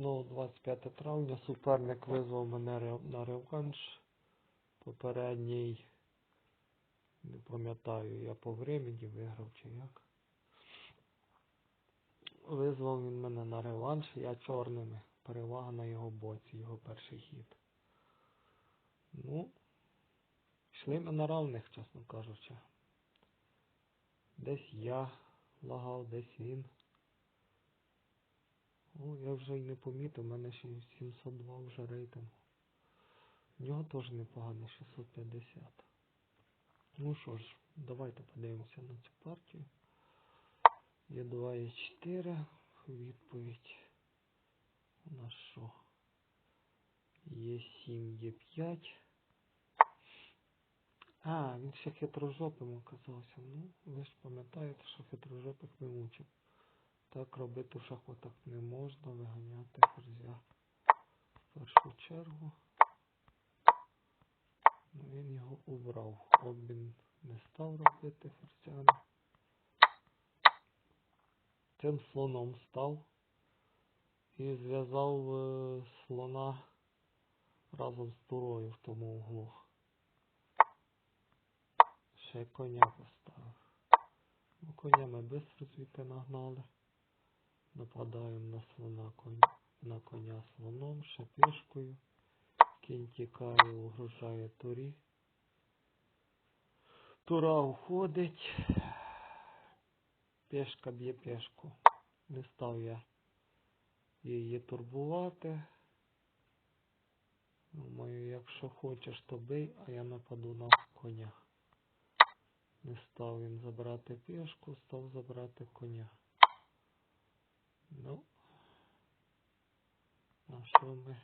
Знову 25 травня суперник визвав мене на реванш. Попередній, не пам'ятаю, я по времені виграв чи як. Визвав він мене на реванш, я чорними. Перевага на його боці, його перший хід. Ну, йшли ми на равних, чесно кажучи. Десь я лагав, десь він. О, я вже й не помітив, у мене ще 702 вже рейтинг. У нього теж непоганий 650. Ну що ж, давайте подивимося на цю партію. Є 2 і 4. Відповідь. У нас що? Є 7, є 5. А, він ще хитрожопим оказався. Ну, ви ж пам'ятаєте, що хитрожопих не мучив. Так робити в шахматах не можна, виганяти ферзя в першу чергу. Ну, він його убрав. Обмін не став робити ферзями. Тим слоном став і зв'язав е, слона разом з турою в тому углу. Ще й коня поставив. Ну, коня ми швидко звідти нагнали. Нападаємо на слона коня, на коня слоном, ще пішкою. Кінь тікає, угрожає турі. Тура уходить. Пешка б'є пешку. Не став я її турбувати. Думаю, якщо хочеш, то бий, а я нападу на коня. Не став він забрати пішку, став забрати коня. Ну, на що ми?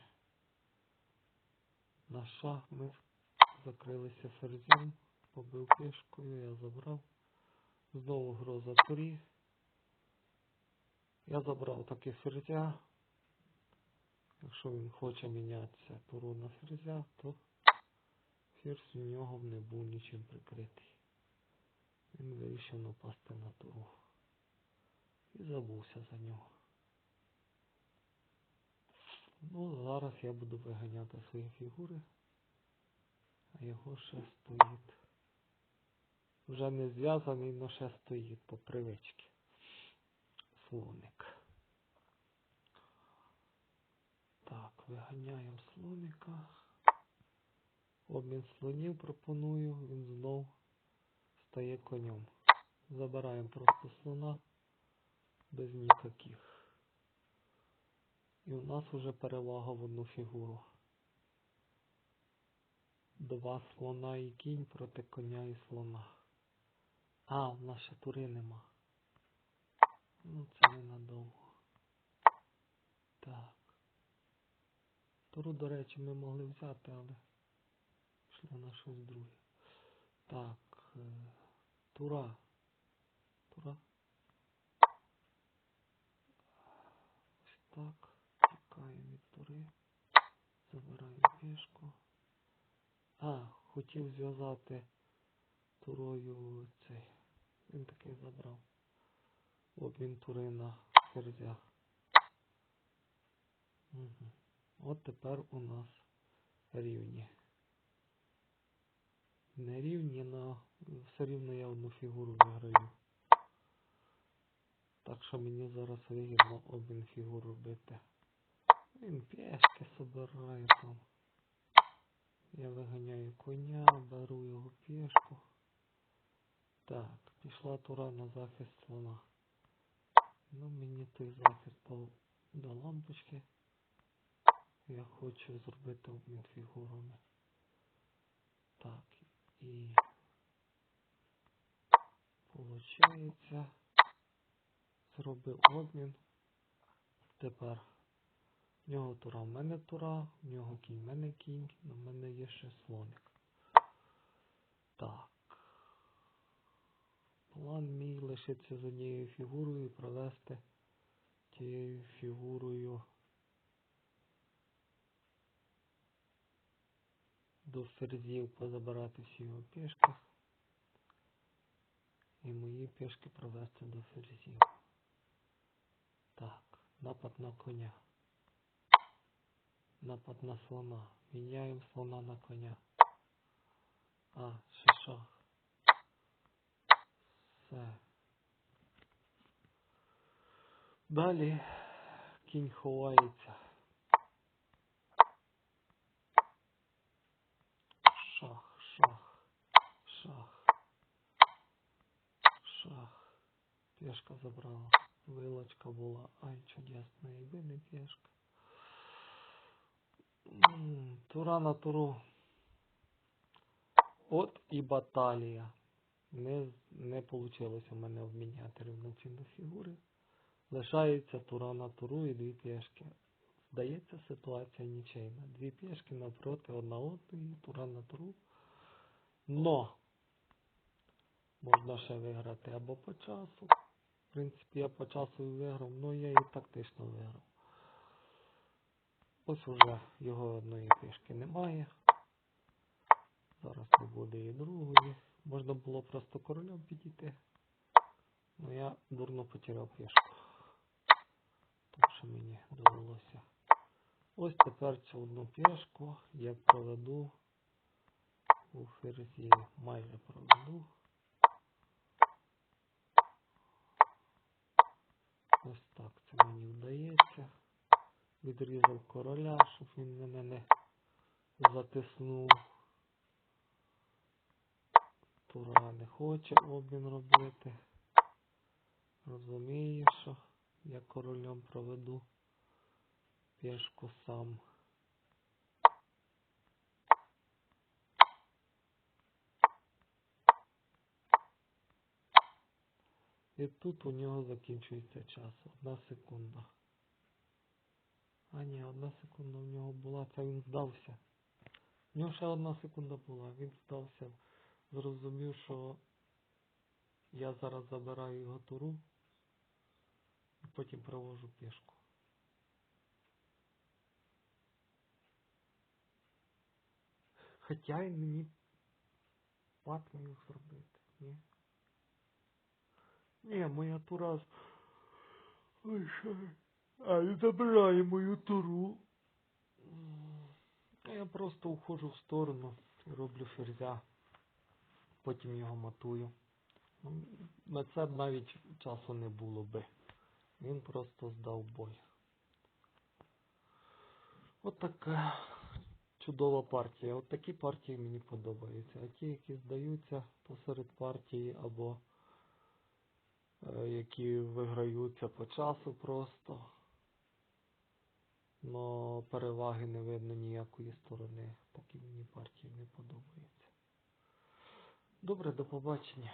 На шах ми закрилися ферзем, побив пішкою, я забрав. Знову гроза турі. Я забрав таки ферзя. Якщо він хоче мінятися туру на ферзя, то ферзь у нього не був нічим прикритий. Він вирішив напасти на туру. І забувся за нього. Ну, зараз я буду виганяти свої фігури, а його ще стоїть. Вже не зв'язаний, але ще стоїть по привичці. Слоник. Так, виганяємо слоника. Обмін слонів пропоную, він знов стає конем. Забираємо просто слона без ніяких. І у нас вже перевага в одну фігуру. Два слона і кінь проти коня і слона. А, в нас ще тури нема. Ну, це ненадовго. Так. Туру, до речі, ми могли взяти, але пішло на щось друге. Так. е, Тура. Тура. Ось так. Від тури. Пішку. А, хотів зв'язати турою цей. Він такий забрав. Обмін тури на ферзя. Угу. От тепер у нас рівні. Не рівні, но все рівно я одну фігуру виграю. Так що мені зараз вигідно обмін фігур робити. Він пешки собирає там. Я виганяю коня, беру його пішку. Так, пішла тура на захист слона. Ну мені той захист по- до лампочки. Я хочу зробити обмін фігурами. Так, і получається зробив обмін. Тепер в нього тура, в мене тура, в нього кінь, в мене кінь, на мене є ще слоник. Так. План мій лишиться з однією фігурою і провести тією фігурою до ферзів позабирати всі його пішки. І мої пішки провести до ферзів. Так, напад на коня. Напад на слона. Міняємо слона на коня. А, ще шах. Все. Далі кінь ховається. Шах, шах, шах, шах. Пешка забрала. Вилочка була. Ай, чудесно, якби не пешка. Тура на туру. От і баталія. Не, не вийшло у мене обміняти рівноцінні фігури. Лишається тура на туру і дві пішки. Здається, ситуація нічийна. Дві пішки навпроти одна одної, тура на туру. Но можна ще виграти або по часу. В принципі, я по часу виграв, але я і тактично виграв. Ось уже його одної пішки немає. Зараз не буде і другої. Можна було просто королем підійти. Но я дурно потеряв пішку. Так що мені довелося. Ось тепер цю одну пішку я проведу у ферзі. Майже проведу. Ось так це мені вдається. Відрізав короля, щоб він мене не затиснув. Тура не хоче обмін робити. Розуміє, що я королем проведу пішку сам. І тут у нього закінчується час. Одна секунда. А ні, одна секунда в нього була, це він здався. В нього ще одна секунда була, він здався, зрозумів, що я зараз забираю його туру і потім провожу пішку. Хоча й мені пак міг зробити, ні? Ні, моя тура... Ой, що? А, він забирає мою туру. Я просто уходжу в сторону роблю ферзя. Потім його матую. Ну, На це навіть часу не було би. Він просто здав бой. От така чудова партія. От такі партії мені подобаються. А ті, які здаються посеред партії або е, які виграються по часу просто. Но переваги не видно ніякої сторони. поки мені партії не подобається. Добре, до побачення.